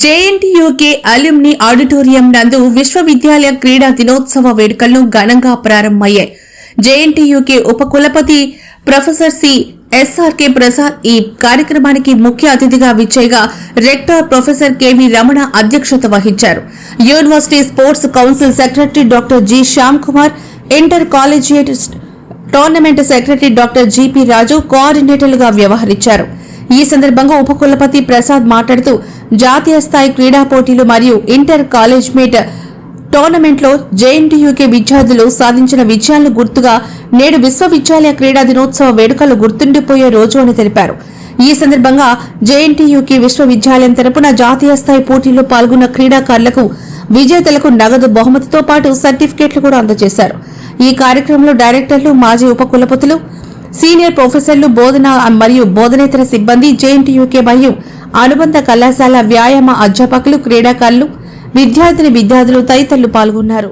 JNTUK alumni auditorium నందు విశ్వవిద్యాలయ క్రీడా దినోత్సవ వేడుకలు ఘనంగా ప్రారంభమయ్యాయి. జేఎన్టీయూకే ఉపకులపతి ప్రొఫెసర్ సి ఎస్ఆర్కే ప్రసాద్ ఈ కార్యక్రమానికి ముఖ్య అతిథిగా విచ్చేయగా rector professor K V Ramana అధ్యక్షత వహించారు. University sports council secretary doctor G Shyam Kumar inter collegiate tournament secretary doctor G P Raju కోఆర్డినేటర్లుగా వ్యవహరించారు. ఈ సందర్భంగా ఉపకులపతి ప్రసాద్ మాట్లాడుతూ జాతీయ స్థాయి క్రీడా పోటీలు మరియు ఇంటర్ కాలేజ్ మీట్ టోర్నమెంట్లో జేఎన్టీయూకే విద్యార్థులు సాధించిన విజయాలను గుర్తుగా నేడు విశ్వవిద్యాలయ క్రీడా దినోత్సవ వేడుకలు గుర్తుండిపోయే రోజు అని తెలిపారు. ఈ సందర్భంగా జేఎన్టీయూకే విశ్వవిద్యాలయం తరపున జాతీయ స్థాయి పోటీల్లో పాల్గొన్న క్రీడాకారులకు విజేతలకు నగదు బహుమతితో పాటు సర్టిఫికేట్లు కూడా అందజేశారు. ఈ కార్యక్రమంలో డైరెక్టర్లు మాజీ ఉపకులపతులు సీనియర్ ప్రొఫెసర్లు బోధన మరియు బోధనేతర సిబ్బంది జేఎన్టీయూకే మరియు అనుబంధ కళాశాల వ్యాయామ అధ్యాపకులు క్రీడాకారులు విద్యార్థిని విద్యార్థులు తదితరులు పాల్గొన్నారు.